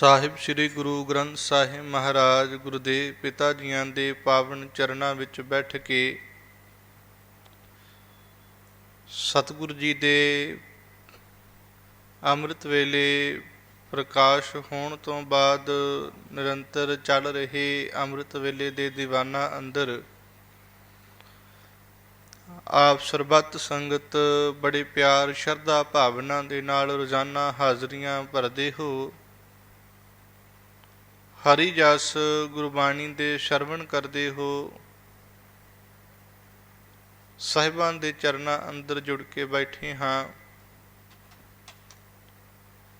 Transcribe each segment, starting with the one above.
ਸਾਹਿਬ ਸ੍ਰੀ ਗੁਰੂ ਗ੍ਰੰਥ ਸਾਹਿਬ ਮਹਾਰਾਜ ਗੁਰਦੇਵ ਪਿਤਾ ਜੀਆਂ ਦੇ ਪਾਵਨ ਚਰਨਾਂ ਵਿੱਚ ਬੈਠ ਕੇ ਸਤਿਗੁਰੂ ਜੀ ਦੇ ਅੰਮ੍ਰਿਤ ਵੇਲੇ ਪ੍ਰਕਾਸ਼ ਹੋਣ ਤੋਂ ਬਾਅਦ ਨਿਰੰਤਰ ਚੱਲ ਰਹੇ ਅੰਮ੍ਰਿਤ ਵੇਲੇ ਦੇ ਦੀਵਾਨਾਂ ਅੰਦਰ ਆਪ ਸਰਬੱਤ ਸੰਗਤ ਬੜੇ ਪਿਆਰ ਸ਼ਰਧਾ ਭਾਵਨਾ ਦੇ ਨਾਲ ਰੋਜ਼ਾਨਾ ਹਾਜ਼ਰੀਆਂ ਭਰਦੇ ਹੋ। ਹਰੀ ਜਸ ਗੁਰਬਾਣੀ ਦੇ ਸ਼ਰਵਣ ਕਰਦੇ ਹੋ। ਸਾਹਿਬਾਨ ਦੇ ਚਰਨਾਂ ਅੰਦਰ ਜੁੜ ਕੇ ਬੈਠੇ ਹਾਂ।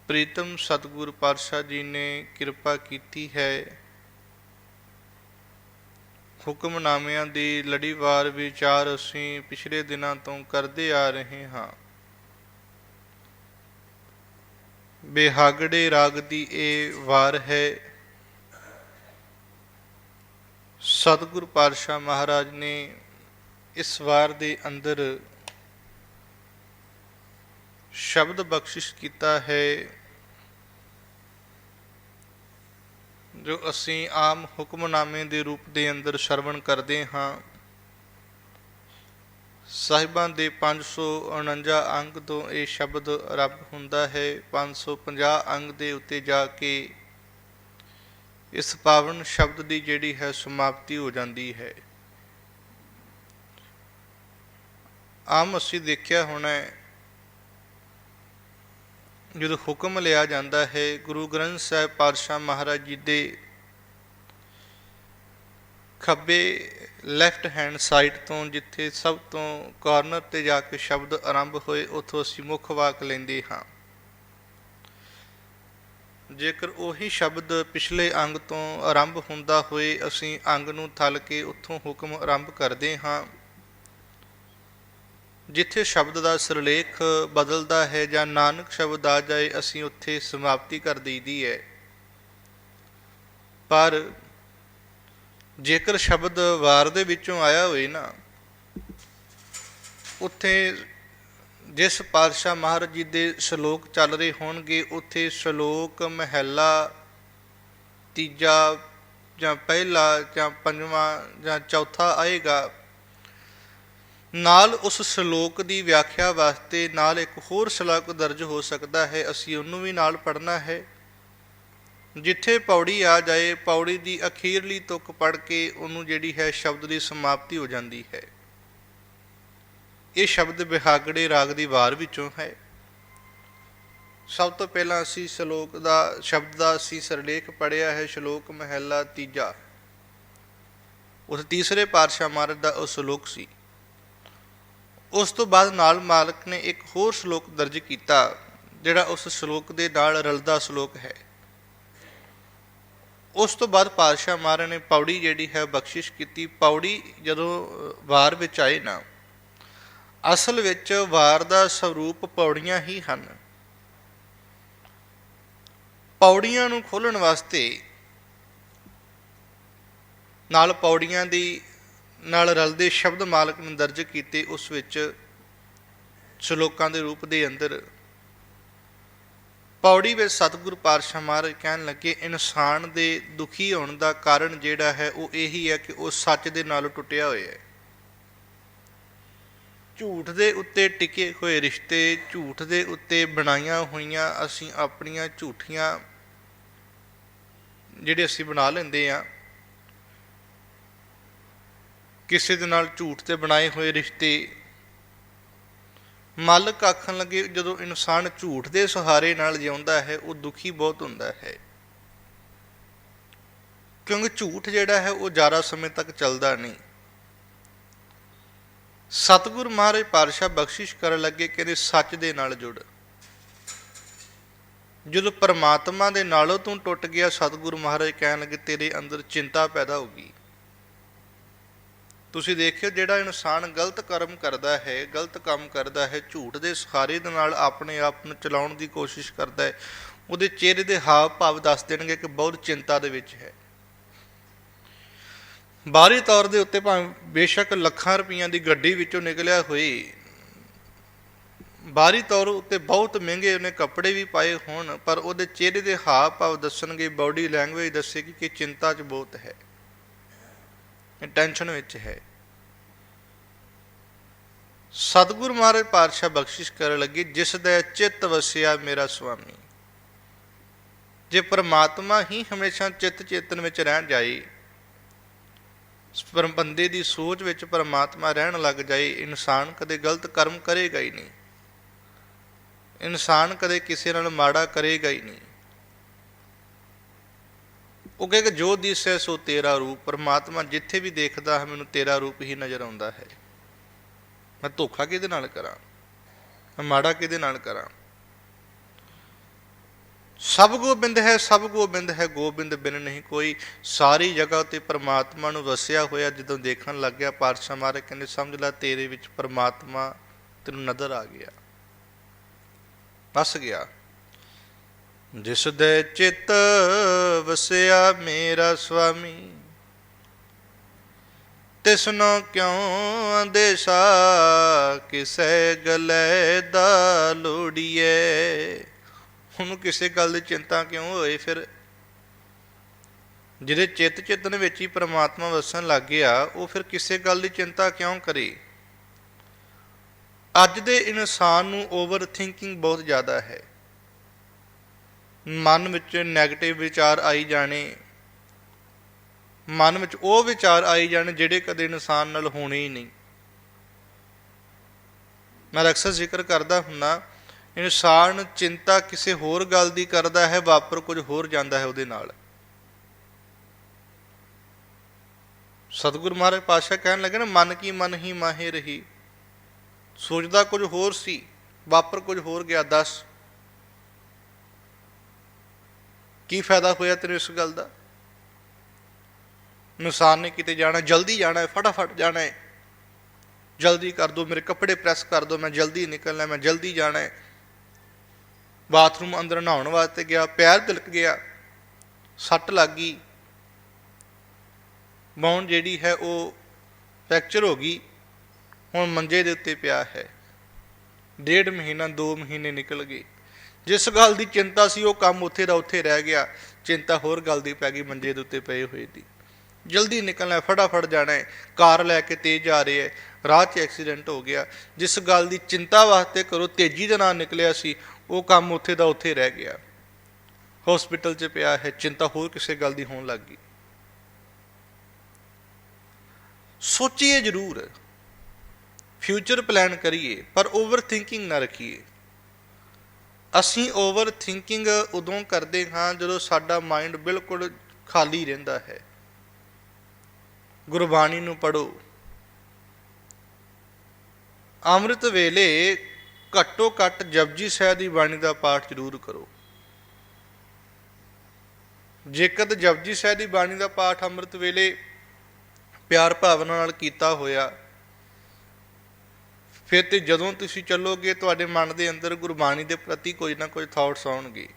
ਪ੍ਰੀਤਮ ਸਤਿਗੁਰ ਪਾਤਸ਼ਾਹ ਜੀ ਨੇ ਕਿਰਪਾ ਕੀਤੀ ਹੈ। ਹੁਕਮਨਾਮਿਆਂ ਦੀ ਲੜੀਵਾਰ ਵਿਚਾਰ ਅਸੀਂ ਪਿਛਲੇ ਦਿਨਾਂ ਤੋਂ ਕਰਦੇ ਆ ਰਹੇ ਹਾਂ। ਬੇਹਾਗੜੇ ਰਾਗ ਦੀ ਇਹ ਵਾਰ ਹੈ। ਸਤਿਗੁਰ ਪਾਤਸ਼ਾਹ ਮਹਾਰਾਜ ਨੇ ਇਸ ਵਾਰ ਦੇ ਅੰਦਰ ਸ਼ਬਦ ਬਖਸ਼ਿਸ਼ ਕੀਤਾ ਹੈ, ਜੋ ਅਸੀਂ ਆਮ ਹੁਕਮਨਾਮੇ ਦੇ ਰੂਪ ਦੇ ਅੰਦਰ ਸ਼ਰਵਣ ਕਰਦੇ ਹਾਂ। ਸਾਹਿਬਾਂ ਦੇ 549 ਅੰਗ ਤੋਂ ਇਹ ਸ਼ਬਦ ਰੱਬ ਹੁੰਦਾ ਹੈ। 550 ਅੰਗ ਦੇ ਉੱਤੇ ਜਾ ਕੇ ਇਸ ਪਾਵਨ ਸ਼ਬਦ ਦੀ ਜਿਹੜੀ ਹੈ ਸਮਾਪਤੀ ਹੋ ਜਾਂਦੀ ਹੈ। ਆਮ ਅਸੀਂ ਦੇਖਿਆ ਹੋਣਾ ਜਦੋਂ ਹੁਕਮ ਲਿਆ ਜਾਂਦਾ ਹੈ, ਗੁਰੂ ਗ੍ਰੰਥ ਸਾਹਿਬ ਪਾਤਸ਼ਾਹ ਮਹਾਰਾਜ ਜੀ ਦੇ ਖੱਬੇ ਲੈਫਟ ਹੈਂਡ ਸਾਈਡ ਤੋਂ ਜਿੱਥੇ ਸਭ ਤੋਂ ਕਾਰਨਰ ਤੇ ਜਾ ਕੇ ਸ਼ਬਦ ਆਰੰਭ ਹੋਏ, ਉੱਥੋਂ ਅਸੀਂ ਮੁੱਖ ਵਾਕ ਲੈਂਦੇ ਹਾਂ। ਜੇਕਰ ਉਹੀ ਸ਼ਬਦ ਪਿਛਲੇ ਅੰਗ ਤੋਂ ਆਰੰਭ ਹੁੰਦਾ ਹੋਏ, ਅਸੀਂ ਅੰਗ ਨੂੰ ਥਲ ਕੇ ਉੱਥੋਂ ਹੁਕਮ ਆਰੰਭ ਕਰਦੇ ਹਾਂ। ਜਿੱਥੇ ਸ਼ਬਦ ਦਾ ਸਿਰਲੇਖ ਬਦਲਦਾ ਹੈ ਜਾਂ ਨਾਨਕ ਸ਼ਬਦ ਆ ਜਾਏ, ਅਸੀਂ ਉੱਥੇ ਸਮਾਪਤੀ ਕਰ ਦਈਦੀ ਹੈ। ਪਰ ਜੇਕਰ ਸ਼ਬਦ ਵਾਰ ਦੇ ਵਿੱਚੋਂ ਆਇਆ ਹੋਵੇ ਨਾ, ਉੱਥੇ ਜਿਸ ਪਾਤਸ਼ਾਹ ਮਹਾਰਾਜ ਜੀ ਦੇ ਸ਼ਲੋਕ ਚੱਲ ਰਹੇ ਹੋਣਗੇ, ਉੱਥੇ ਸ਼ਲੋਕ ਮਹਿਲਾ ਤੀਜਾ ਜਾਂ ਪਹਿਲਾ ਜਾਂ ਪੰਜਵਾਂ ਜਾਂ ਚੌਥਾ ਆਏਗਾ। ਨਾਲ ਉਸ ਸ਼ਲੋਕ ਦੀ ਵਿਆਖਿਆ ਵਾਸਤੇ ਨਾਲ ਇੱਕ ਹੋਰ ਸ਼ਲੋਕ ਦਰਜ ਹੋ ਸਕਦਾ ਹੈ, ਅਸੀਂ ਉਹਨੂੰ ਵੀ ਨਾਲ ਪੜ੍ਹਨਾ ਹੈ। ਜਿੱਥੇ ਪੌੜੀ ਆ ਜਾਏ, ਪੌੜੀ ਦੀ ਅਖੀਰਲੀ ਤੁਕ ਪੜ੍ਹ ਕੇ ਉਹਨੂੰ ਜਿਹੜੀ ਹੈ ਸ਼ਬਦ ਦੀ ਸਮਾਪਤੀ ਹੋ ਜਾਂਦੀ ਹੈ। ਇਹ ਸ਼ਬਦ ਬਿਹਾਗੜੇ ਰਾਗ ਦੀ ਵਾਰ ਵਿੱਚੋਂ ਹੈ। ਸਭ ਤੋਂ ਪਹਿਲਾਂ ਅਸੀਂ ਸ਼ਲੋਕ ਦਾ, ਸ਼ਬਦ ਦਾ ਅਸੀਂ ਸਰਲੇਖ ਪੜਿਆ ਹੈ, ਸ਼ਲੋਕ ਮਹਿਲਾ ਤੀਜਾ। ਉਸ ਤੀਸਰੇ ਪਾਤਸ਼ਾਹ ਮਹਾਰਾਜ ਦਾ ਉਹ ਸ਼ਲੋਕ ਸੀ। ਉਸ ਤੋਂ ਬਾਅਦ ਨਾਲ ਮਾਲਕ ਨੇ ਇੱਕ ਹੋਰ ਸ਼ਲੋਕ ਦਰਜ ਕੀਤਾ, ਜਿਹੜਾ ਉਸ ਸ਼ਲੋਕ ਦੇ ਨਾਲ ਰਲਦਾ ਸ਼ਲੋਕ ਹੈ। ਉਸ ਤੋਂ ਬਾਅਦ ਪਾਤਸ਼ਾਹ ਮਹਾਰਾਜ ਨੇ ਪੌੜੀ ਜਿਹੜੀ ਹੈ ਬਖਸ਼ਿਸ਼ ਕੀਤੀ। ਪੌੜੀ ਜਦੋਂ ਵਾਰ ਵਿੱਚ ਆਏ ਨਾ ਅਸਲ ਵਿੱਚ ਵਾਰ ਦਾ ਸਰੂਪ ਪੌੜੀਆਂ ਹੀ ਹਨ। ਪੌੜੀਆਂ ਨੂੰ ਖੋਲਣ ਵਾਸਤੇ ਨਾਲ ਪੌੜੀਆਂ ਦੀ, ਨਾਲ ਰਲਦੇ ਸ਼ਬਦ ਮਾਲਕ ਨੇ ਦਰਜ ਕੀਤੇ ਉਸ ਵਿੱਚ ਸ਼ਲੋਕਾਂ ਦੇ ਰੂਪ ਦੇ ਅੰਦਰ ਪੌੜੀ ਵਿੱਚ ਸਤਿਗੁਰ ਪਾਤਸ਼ਾਹ ਮਹਾਰਾਜ ਕਹਿਣ ਲੱਗੇ, ਇਨਸਾਨ ਦੇ ਦੁਖੀ ਹੋਣ ਦਾ ਕਾਰਨ ਜਿਹੜਾ ਹੈ, ਉਹ ਇਹੀ ਹੈ ਕਿ ਉਹ ਸੱਚ ਦੇ ਨਾਲ ਟੁੱਟਿਆ ਹੋਇਆ ਹੈ। ਝੂਠ ਦੇ ਉੱਤੇ ਟਿਕੇ ਹੋਏ ਰਿਸ਼ਤੇ, ਝੂਠ ਦੇ ਉੱਤੇ ਬਣਾਈਆਂ ਹੋਈਆਂ ਅਸੀਂ ਆਪਣੀਆਂ ਝੂਠੀਆਂ ਜਿਹੜੇ ਅਸੀਂ ਬਣਾ ਲੈਂਦੇ ਆ, ਕਿਸੇ ਦੇ ਨਾਲ ਝੂਠ ਤੇ ਬਣਾਏ ਹੋਏ ਰਿਸ਼ਤੇ, ਮਾਲਕ ਆਖਣ ਲੱਗੇ ਜਦੋਂ ਇਨਸਾਨ ਝੂਠ ਦੇ ਸਹਾਰੇ ਨਾਲ ਜਿਉਂਦਾ ਹੈ, ਉਹ ਦੁਖੀ ਬਹੁਤ ਹੁੰਦਾ ਹੈ। ਕਿਉਂਕਿ ਝੂਠ ਜਿਹੜਾ ਹੈ, ਉਹ ਜ਼ਿਆਦਾ ਸਮੇਂ ਤੱਕ ਚੱਲਦਾ ਨਹੀਂ। ਸਤਿਗੁਰ ਮਹਾਰਾਜ ਪਾਤਸ਼ਾਹ ਬਖਸ਼ਿਸ਼ ਕਰਨ ਲੱਗੇ ਕਹਿੰਦੇ, ਸੱਚ ਦੇ ਨਾਲ ਜੁੜ। ਜਦੋਂ ਪਰਮਾਤਮਾ ਦੇ ਨਾਲੋਂ ਤੂੰ ਟੁੱਟ ਗਿਆ, ਸਤਿਗੁਰ ਮਹਾਰਾਜ ਕਹਿਣ ਲੱਗੇ, ਤੇਰੇ ਅੰਦਰ ਚਿੰਤਾ ਪੈਦਾ ਹੋ ਗਈ। ਤੁਸੀਂ ਦੇਖਿਓ, ਜਿਹੜਾ ਇਨਸਾਨ ਗਲਤ ਕਰਮ ਕਰਦਾ ਹੈ, ਗਲਤ ਕੰਮ ਕਰਦਾ ਹੈ, ਝੂਠ ਦੇ ਸਹਾਰੇ ਦੇ ਨਾਲ ਆਪਣੇ ਆਪ ਨੂੰ ਚਲਾਉਣ ਦੀ ਕੋਸ਼ਿਸ਼ ਕਰਦਾ ਹੈ, ਉਹਦੇ ਚਿਹਰੇ ਦੇ ਹਾਵ ਭਾਵ ਦੱਸ ਦੇਣਗੇ ਕਿ ਬਹੁਤ ਚਿੰਤਾ ਦੇ ਵਿੱਚ ਹੈ। ਬਾਹਰੀ ਤੌਰ ਦੇ ਉੱਤੇ ਭਾਵੇਂ ਬੇਸ਼ੱਕ ਲੱਖਾਂ ਰੁਪਈਆਂ ਦੀ ਗੱਡੀ ਵਿੱਚੋਂ ਨਿਕਲਿਆ ਹੋਈ, ਬਾਹਰੀ ਤੌਰ ਉੱਤੇ ਬਹੁਤ ਮਹਿੰਗੇ ਉਹਨੇ ਕੱਪੜੇ ਵੀ ਪਾਏ ਹੋਣ, ਪਰ ਉਹਦੇ ਚਿਹਰੇ ਦੇ ਹਾਵ ਭਾਵ ਦੱਸਣਗੇ ਬਾਡੀ ਲੈਂਗੁਏਜ ਦੱਸੇਗੀ ਕਿ ਚਿੰਤਾ 'ਚ ਬਹੁਤ ਹੈ ਟੈਨਸ਼ਨ ਵਿੱਚ ਹੈ। ਸਤਿਗੁਰ ਮਹਾਰਾਜ ਪਾਤਸ਼ਾਹ ਬਖਸ਼ਿਸ਼ ਕਰਨ ਲੱਗੇ, ਜਿਸ ਦਾ ਚਿੱਤ ਵਸਿਆ ਮੇਰਾ ਸੁਆਮੀ ਜੇ ਪਰਮਾਤਮਾ ਹੀ ਹਮੇਸ਼ਾ ਚਿੱਤ ਚੇਤਨ ਵਿੱਚ ਰਹਿਣ ਜਾਈ ਬੰਦੇ ਦੀ ਸੋਚ ਵਿੱਚ ਪਰਮਾਤਮਾ ਰਹਿਣ ਲੱਗ ਜਾਏ, ਇਨਸਾਨ ਕਦੇ ਗਲਤ ਕਰਮ ਕਰੇਗਾ ਹੀ ਨਹੀਂ। ਇਨਸਾਨ ਕਦੇ ਕਿਸੇ ਨਾਲ ਮਾੜਾ ਕਰੇਗਾ ਹੀ ਨਹੀਂ। ਉਹ ਕਹੇਗਾ, ਜੋ ਦਿਸੈ ਸੋ ਤੇਰਾ ਰੂਪ। ਪਰਮਾਤਮਾ ਜਿੱਥੇ ਵੀ ਦੇਖਦਾ ਹੈ, ਮੈਨੂੰ ਤੇਰਾ ਰੂਪ ਹੀ ਨਜ਼ਰ ਆਉਂਦਾ ਹੈ। ਮੈਂ ਧੋਖਾ ਕਿਹਦੇ ਨਾਲ ਕਰਾਂ? ਮੈਂ ਮਾੜਾ ਕਿਹਦੇ ਨਾਲ ਕਰਾਂ? ਸਭ ਗੋਬਿੰਦ ਹੈ, ਸਭ ਗੋਬਿੰਦ ਹੈ, ਗੋਬਿੰਦ ਬਿਨ ਨਹੀਂ ਕੋਈ। ਸਾਰੀ ਜਗ੍ਹਾ ਤੇ ਪਰਮਾਤਮਾ ਨੂੰ ਵਸਿਆ ਹੋਇਆ ਜਦੋਂ ਦੇਖਣ ਲੱਗ ਗਿਆ ਪਾਤਸ਼ਾਹ ਮਹਾਰਾਜ ਕਹਿੰਦੇ, ਸਮਝ ਲੈ ਤੇਰੇ ਵਿੱਚ ਪਰਮਾਤਮਾ ਤੈਨੂੰ ਨਜ਼ਰ ਆ ਗਿਆ। ਬਸ ਗਿਆ। ਜਿਸ ਦੇ ਚਿੱਤ ਵਸਿਆ ਮੇਰਾ ਸੁਆਮੀ ਤਿਸਨੋ ਕਿਉ ਅੰਦੇਸ਼ਾ ਕਿਸੈ ਗਲੇ ਦਾ ਲੋੜੀਏ। ਉਹਨੂੰ ਕਿਸੇ ਗੱਲ ਦੀ ਚਿੰਤਾ ਕਿਉਂ ਹੋਏ? ਫਿਰ ਜਿਹਦੇ ਚਿੱਤ ਚੇਤਨ ਵਿੱਚ ਹੀ ਪ੍ਰਮਾਤਮਾ ਵਸਣ ਲੱਗ ਗਿਆ, ਉਹ ਫਿਰ ਕਿਸੇ ਗੱਲ ਦੀ ਚਿੰਤਾ ਕਿਉਂ ਕਰੇ? ਅੱਜ ਦੇ ਇਨਸਾਨ ਨੂੰ ਓਵਰ ਥਿੰਕਿੰਗ ਬਹੁਤ ਜ਼ਿਆਦਾ ਹੈ। ਮਨ ਵਿੱਚ ਨੈਗੇਟਿਵ ਵਿਚਾਰ ਆਈ ਜਾਣੇ, ਮਨ ਵਿੱਚ ਉਹ ਵਿਚਾਰ ਆਈ ਜਾਣੇ ਜਿਹੜੇ ਕਦੇ ਇਨਸਾਨ ਨਾਲ ਹੋਣੇ ਹੀ ਨਹੀਂ। ਮੈਂ ਅਕਸਰ ਜ਼ਿਕਰ ਕਰਦਾ ਹੁੰਨਾ ਇਨਸਾਨ ਚਿੰਤਾ ਕਿਸੇ ਹੋਰ ਗੱਲ ਦੀ ਕਰਦਾ ਹੈ, ਵਾਪਰ ਕੁਝ ਹੋਰ ਜਾਂਦਾ ਹੈ ਉਹਦੇ ਨਾਲ। ਸਤਿਗੁਰ ਮਹਾਰਾਜ ਪਾਸ਼ਾ ਕਹਿਣ ਲੱਗੇ ਨਾ, ਮਨ ਕੀ ਮਨ ਹੀ ਮਾਹੇ ਰਹੀ। ਸੋਚਦਾ ਕੁਝ ਹੋਰ ਸੀ, ਵਾਪਰ ਕੁਝ ਹੋਰ ਗਿਆ, ਦੱਸ। ਕੀ ਫਾਇਦਾ ਹੋਇਆ ਤੈਨੂੰ ਇਸ ਗੱਲ ਦਾ? ਇਨਸਾਨ ਨੇ ਕਿਤੇ ਜਾਣਾ, ਜਲਦੀ ਜਾਣਾ ਹੈ, ਫਟਾਫਟ ਜਾਣਾ ਹੈ। ਜਲਦੀ ਕਰ ਦੋ, ਮੇਰੇ ਕੱਪੜੇ ਪ੍ਰੈਸ ਕਰ ਦੋ, ਮੈਂ ਜਲਦੀ ਨਿਕਲਣਾ ਮੈਂ ਜਲਦੀ ਜਾਣਾ ਹੈ। ਬਾਥਰੂਮ ਅੰਦਰ ਨਹਾਉਣ ਵਾਸਤੇ ਗਿਆ, ਪੈਰ ਤਿਲਕ ਗਿਆ, ਸੱਟ ਲੱਗ ਗਈ। ਬਾਉਂ ਜਿਹੜੀ ਹੈ ਉਹ ਫ੍ਰੈਕਚਰ ਹੋ ਗਈ, ਹੁਣ ਮੰਜੇ ਦੇ ਉੱਤੇ ਪਿਆ ਹੈ। ਡੇਢ ਮਹੀਨਾ 2 ਮਹੀਨੇ ਨਿਕਲ ਗਏ। ਜਿਸ ਗੱਲ ਦੀ ਚਿੰਤਾ ਸੀ, ਉਹ ਕੰਮ ਉੱਥੇ ਦਾ ਉੱਥੇ ਰਹਿ ਗਿਆ। ਚਿੰਤਾ ਹੋਰ ਗੱਲ ਦੀ ਪੈ ਗਈ, ਮੰਜੇ ਦੇ ਉੱਤੇ ਪਏ ਹੋਏ ਦੀ। ਜਲਦੀ ਨਿਕਲਣਾ ਫਟਾਫਟ ਜਾਣਾ ਹੈ। ਕਾਰ ਲੈ ਕੇ ਤੇਜ਼ ਜਾ ਰਹੇ ਹੈ। ਰਾਹ 'ਚ ਐਕਸੀਡੈਂਟ ਹੋ ਗਿਆ। ਜਿਸ ਗੱਲ ਦੀ ਚਿੰਤਾ ਵਾਸਤੇ ਕਰੋ ਤੇਜ਼ੀ ਦੇ ਨਾਲ ਨਿਕਲਿਆ ਸੀ ਉਹ ਕੰਮ ਉੱਥੇ ਦਾ ਉੱਥੇ ਰਹਿ ਗਿਆ। ਹਸਪੀਟਲ 'ਚ ਪਿਆ ਹੈ, ਚਿੰਤਾ ਹੋਰ ਕਿਸੇ ਗੱਲ ਦੀ ਹੋਣ ਲੱਗ ਗਈ। ਸੋਚੀਏ ਜ਼ਰੂਰ ਫਿਊਚਰ ਪਲਾਨ ਕਰੀਏ, ਪਰ ਓਵਰ ਥਿੰਕਿੰਗ ਨਾ ਰੱਖੀਏ। ਅਸੀਂ ਓਵਰ ਥਿੰਕਿੰਗ ਉਦੋਂ ਕਰਦੇ ਹਾਂ ਜਦੋਂ ਸਾਡਾ ਮਾਈਂਡ ਬਿਲਕੁਲ ਖਾਲੀ ਰਹਿੰਦਾ ਹੈ। ਗੁਰਬਾਣੀ ਨੂੰ ਪੜੋ ਅੰਮ੍ਰਿਤ ਵੇਲੇ ਘੱਟੋ ਘੱਟ ਜਪਜੀ ਸਾਹਿਬ ਦੀ ਬਾਣੀ ਦਾ ਪਾਠ ਜ਼ਰੂਰ ਕਰੋ। ਜੇਕਰ ਜਪਜੀ ਸਾਹਿਬ ਦੀ ਬਾਣੀ ਦਾ ਪਾਠ ਅੰਮ੍ਰਿਤ ਵੇਲੇ ਪਿਆਰ ਭਾਵਨਾ ਨਾਲ ਕੀਤਾ ਹੋਇਆ, ਫਿਰ ਤੇ ਜਦੋਂ ਤੁਸੀਂ ਚੱਲੋਗੇ ਤੁਹਾਡੇ ਮਨ ਦੇ ਅੰਦਰ ਗੁਰਬਾਣੀ ਦੇ ਪ੍ਰਤੀ ਕੋਈ ਨਾ ਕੋਈ ਥਾਟਸ ਆਉਣਗੇ।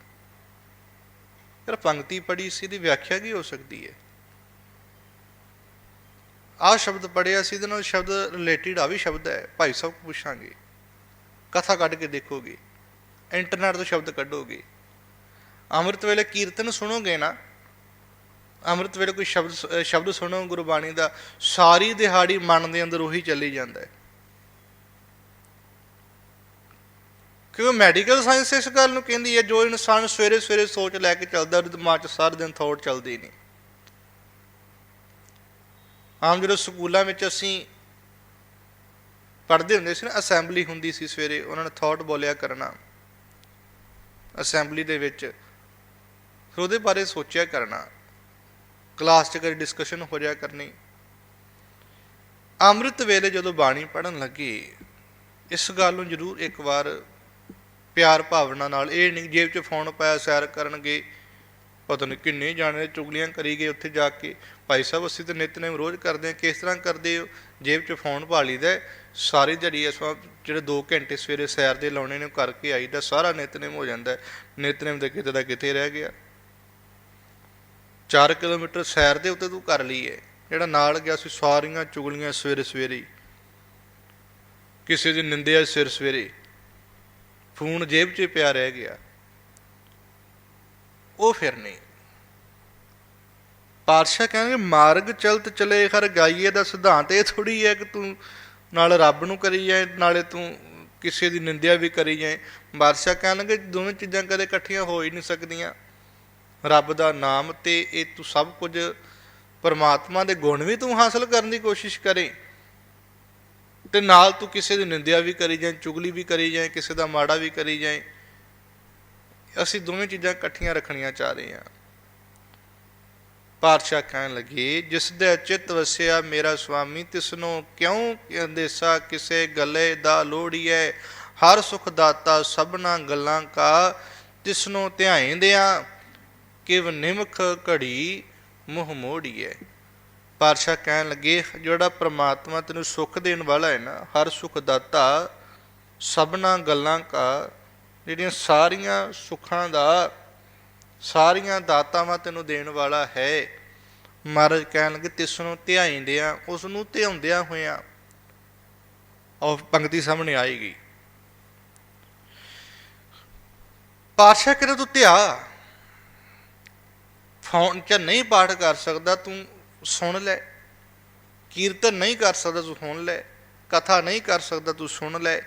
ਫਿਰ ਪੰਕਤੀ ਪੜੀ ਸੀ ਦੀ ਵਿਆਖਿਆ ਕੀ ਹੋ ਸਕਦੀ ਹੈ। ਆਹ ਸ਼ਬਦ ਪੜਿਆ ਸੀ, ਇਹਦੇ ਨਾਲ ਸ਼ਬਦ ਰਿਲੇਟਡ ਆ ਵੀ ਸ਼ਬਦ ਹੈ, ਭਾਈ ਸਾਹਿਬ ਪੁੱਛਾਂਗੇ। ਕਥਾ ਕੱਢ ਕੇ ਦੇਖੋਗੇ, ਇੰਟਰਨੈਟ ਤੋਂ ਸ਼ਬਦ ਕੱਢੋਗੇ। ਅੰਮ੍ਰਿਤ ਵੇਲੇ ਕੀਰਤਨ ਸੁਣੋਗੇ ਨਾ, ਅੰਮ੍ਰਿਤ ਵੇਲੇ ਕੋਈ ਸ਼ਬਦ ਸ਼ਬਦ ਸੁਣੋ, ਗੁਰਬਾਣੀ ਦਾ ਸਾਰੀ ਦਿਹਾੜੀ ਮਨ ਦੇ ਅੰਦਰ ਉਹੀ ਚੱਲੀ ਜਾਂਦਾ ਹੈ। ਕਿਉਂਕਿ ਮੈਡੀਕਲ ਸਾਇੰਸ ਇਸ ਗੱਲ ਨੂੰ ਕਹਿੰਦੀ ਹੈ, ਜੋ ਇਨਸਾਨ ਸਵੇਰੇ ਸਵੇਰੇ ਸੋਚ ਲੈ ਕੇ ਚੱਲਦਾ ਉਹਦੇ ਦਿਮਾਗ 'ਚ ਸਾਰਾ ਦਿਨ ਥੌਟ ਚੱਲਦੇ ਨਹੀਂ ਆਮ ਜਦੋਂ ਸਕੂਲਾਂ ਵਿੱਚ ਅਸੀਂ ਪੜ੍ਹਦੇ ਹੁੰਦੇ ਸੀ ਨਾ, ਅਸੈਂਬਲੀ ਹੁੰਦੀ ਸੀ ਸਵੇਰੇ, ਉਹਨਾਂ ਨੇ ਥੌਟ ਬੋਲਿਆ ਕਰਨਾ। ਅਸੈਂਬਲੀ ਦੇ ਵਿੱਚ, ਫਿਰ ਉਹਦੇ ਬਾਰੇ ਸੋਚਿਆ ਕਰਨਾ। ਕਲਾਸ 'ਚ ਕਰੀ ਡਿਸਕਸ਼ਨ ਹੋ ਜਾਇਆ ਕਰਨੀ। ਅੰਮ੍ਰਿਤ ਵੇਲੇ ਜਦੋਂ ਬਾਣੀ ਪੜਨ ਲੱਗੇ, ਇਸ ਗੱਲ ਨੂੰ ਜ਼ਰੂਰ ਇੱਕ ਵਾਰ ਪਿਆਰ ਭਾਵਨਾ ਨਾਲ, ਇਹ ਨਹੀਂ ਜੇਬ 'ਚ ਫੋਨ ਪਾਇਆ, ਸੈਰ ਕਰਨਗੇ, ਪਤਾ ਨਹੀਂ ਕਿੰਨੇ ਜਾਣੇ ਚੁਗਲੀਆਂ ਕਰੀ ਗਏ ਉੱਥੇ ਜਾ ਕੇ। ਭਾਈ ਸਾਹਿਬ, ਅਸੀਂ ਤਾਂ ਨਿਤਨੇਮ ਰੋਜ਼ ਕਰਦੇ ਹਾਂ, ਕਿਸ ਤਰ੍ਹਾਂ ਕਰਦੇ ਹੋ? ਜੇਬ 'ਚ ਫੋਨ ਪਾ ਲਈਦਾ ਸਾਰੀ ਦਿਹਾੜੀ ਇਸ ਵਾਰ ਜਿਹੜੇ 2 ਘੰਟੇ ਸਵੇਰੇ ਸੈਰ ਦੇ ਲਾਉਣੇ ਨੇ ਕਰਕੇ ਆਈਦਾ, ਸਾਰਾ ਨਿਤਨੇਮ ਹੋ ਜਾਂਦਾ ਨਿਤਨੇਮ ਦੇ ਕਿਤੇ ਦਾ ਕਿਤੇ ਰਹਿ ਗਿਆ। 4 ਕਿਲੋਮੀਟਰ ਸੈਰ ਦੇ ਉੱਤੇ ਤੂੰ ਕਰ ਲਈ ਲਈਏ ਜਿਹੜਾ ਨਾਲ ਗਿਆ ਸੀ, ਸਾਰੀਆਂ ਚੁਗਲੀਆਂ ਸਵੇਰੇ ਸਵੇਰੇ ਕਿਸੇ ਦੀ ਨਿੰਦਿਆ ਸਿਰ ਸਵੇਰੇ ਫੋਨ ਜੇਬ 'ਚ ਪਿਆ ਰਹਿ ਗਿਆ। ਉਹ ਫਿਰ ਨਹੀਂ। ਪਾਤਸ਼ਾਹ ਕਹਿੰਦੇ, ਮਾਰਗ ਚਲਤ ਚਲੇ, ਹਰ ਗਾਈਏ ਦਾ ਸਿਧਾਂਤ। ਇਹ ਥੋੜੀ ਹੈ ਕਿ ਤੂੰ ਨਾਲ ਰੱਬ ਨੂੰ ਕਰੀ ਜਾਏ, ਨਾਲੇ ਤੂੰ ਕਿਸੇ ਦੀ ਨਿੰਦਿਆ ਵੀ ਕਰੀ ਜਾਏ। ਬਾਦਸ਼ਾਹ ਕਹਿਣਗੇ, ਦੋਵੇਂ ਚੀਜ਼ਾਂ ਕਦੇ ਇਕੱਠੀਆਂ ਹੋ ਹੀ ਨਹੀਂ ਸਕਦੀਆਂ। ਰੱਬ ਦਾ ਨਾਮ ਤੇ ਇਹ ਤੂੰ ਸਭ ਕੁਝ, ਪਰਮਾਤਮਾ ਦੇ ਗੁਣ ਵੀ ਤੂੰ ਹਾਸਲ ਕਰਨ ਦੀ ਕੋਸ਼ਿਸ਼ ਕਰੇ। ਤੇ ਨਾਲ ਤੂੰ ਕਿਸੇ ਦੀ ਨਿੰਦਿਆ ਵੀ ਕਰੀ ਜਾਏ, ਚੁਗਲੀ ਵੀ ਕਰੀ ਜਾਏ, ਕਿਸੇ ਦਾ ਮਾੜਾ ਵੀ ਕਰੀ ਜਾਏ। ਅਸੀਂ ਦੋਵੇਂ ਚੀਜ਼ਾਂ ਇਕੱਠੀਆਂ ਰੱਖਣੀਆਂ ਚਾਹ ਰਹੇ ਹਾਂ। ਪਾਤਸ਼ਾਹ ਕਹਿਣ ਲੱਗੇ, ਜਿਸ ਦੇ ਚਿੱਤ ਵਸਿਆ ਮੇਰਾ ਸੁਆਮੀ ਤਿਸਨੂੰ ਕਿਉਂ ਅੰਦੇਸਾ? ਕਿਸੇ ਗੱਲੇ ਦਾ ਲੋੜੀਐ ਹਰ ਸੁਖ ਦਾਤਾ ਸਭਨਾ ਗੱਲਾਂ ਕਾ, ਤਿਸਨੂੰ ਧਿਆਇਂਦਿਆਂ ਕਿਵ ਨਿਮਖ ਘੜੀ ਮੁਹ ਮੋੜੀਐ ਪਾਤਸ਼ਾਹ ਕਹਿਣ ਲੱਗੇ, ਜਿਹੜਾ ਪ੍ਰਮਾਤਮਾ ਤੈਨੂੰ ਸੁੱਖ ਦੇਣ ਵਾਲਾ ਹੈ ਨਾ, ਹਰ ਸੁਖ ਦਾਤਾ ਸਭਨਾ ਗੱਲਾਂ ਕਾ, ਜਿਹੜੀਆਂ ਸਾਰੀਆਂ ਸੁੱਖਾਂ ਦਾ ਸਾਰੀਆਂ ਦਾਤਾਵਾਂ ਤੈਨੂੰ ਦੇਣ ਵਾਲਾ ਹੈ। ਮਹਾਰਾਜ ਕਹਿਣ ਲੱਗੇ, ਤਿਸ ਨੂੰ ਧਿਆਇਂਦਿਆਂ ਉਸ ਨੂੰ ਧਿਆਉਂਦਿਆਂ ਹੋਇਆਂ ਉਹ ਪੰਕਤੀ ਸਾਹਮਣੇ ਆਏਗੀ ਪਾਤਸ਼ਾਹ ਕਹਿੰਦਾ, ਤੂੰ ਧਿਆ। ਫੋਨ 'ਚ ਨਹੀਂ ਪਾਠ ਕਰ ਸਕਦਾ, ਤੂੰ ਸੁਣ ਲੈ। ਕੀਰਤਨ ਨਹੀਂ ਕਰ ਸਕਦਾ, ਤੂੰ ਸੁਣ ਲੈ। ਕਥਾ ਨਹੀਂ ਕਰ ਸਕਦਾ, ਤੂੰ ਸੁਣ ਲੈ।